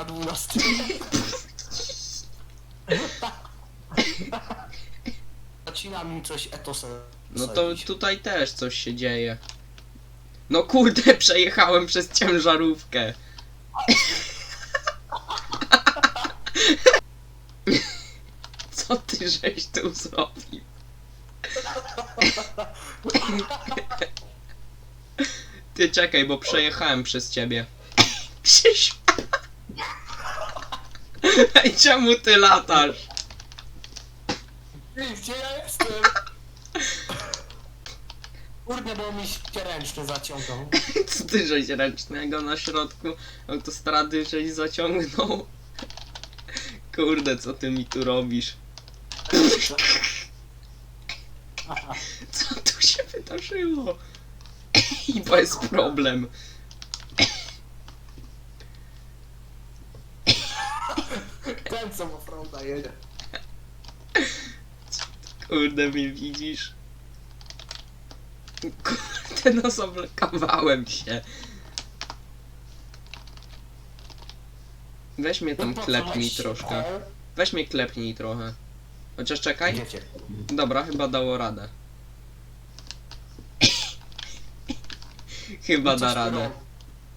na 12. Zacina mi coś etosem. No to tutaj też coś się dzieje. No kurde, przejechałem przez ciężarówkę. Co ty żeś tu zrobił? Ty czekaj, bo przejechałem przez ciebie. Krzysiu! Ej, czemu ty latasz? Ty, gdzie ja jestem? Kurde, bo mi się ręczny zaciągnął. Co ty żeś ręcznego na środku autostrady żeś zaciągnął? Kurde, co ty mi tu robisz? Co tu się wydarzyło? Ej, bo jest problem. Co mu fronta jedzie. Kurde, mnie widzisz? Kurde, no zablokowałem się. Weź mnie tam No klepnij troszkę. e? Weź mnie klepnij trochę. Chociaż czekaj. Jedziecie. Dobra, chyba dało radę. chyba Coś da radę.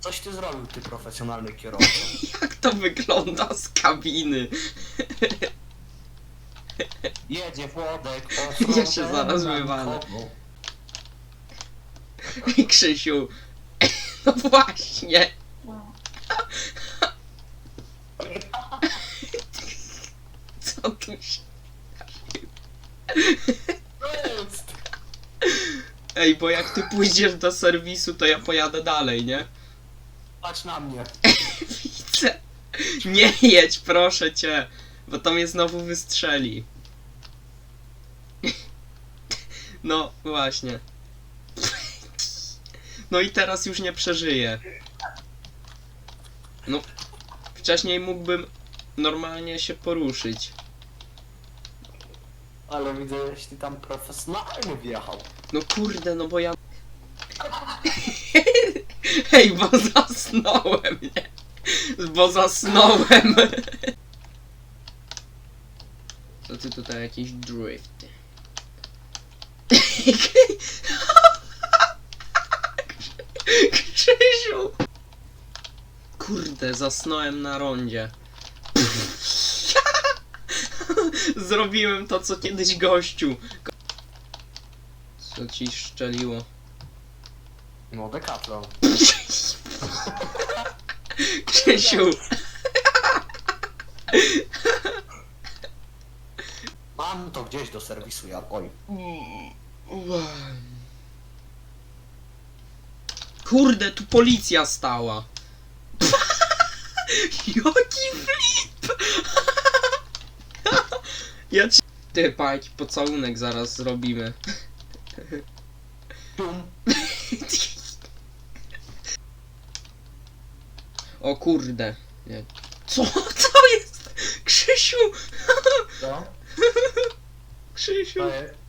Coś ty zrobił, ty profesjonalny kierowca. Jak to wygląda z kabiny? Jedzie Włodek, Ja się zaraz wywalę. Krzysiu. No właśnie. Co tu się... Jest! Ej, bo jak ty pójdziesz do serwisu, to ja pojadę dalej, nie? Patrz na mnie. Widzę. Nie jedź, proszę cię, bo to mnie znowu wystrzeli. No, właśnie. No i teraz już nie przeżyję. No, wcześniej mógłbym normalnie się poruszyć. Ale widzę, jeśli tam profesjonalnie wjechał. No kurde, no bo ja... Ej, bo zasnąłem, nie? Bo zasnąłem. Co ty tutaj jakieś drifty? Krzysiu! Kurde, zasnąłem na rondzie. Zrobiłem to, co kiedyś gościu. Co ci szczeliło? No, Decathlon. Krzysiu! Mam to gdzieś do serwisu, ja... Oj. Kurde, tu policja stała. Jaki flip! Ja ci... Ty, pa, jaki pocałunek zaraz zrobimy. Tum. O kurde. Nie. Co to jest? Krzysiu! Co? Krzysiu! To jest...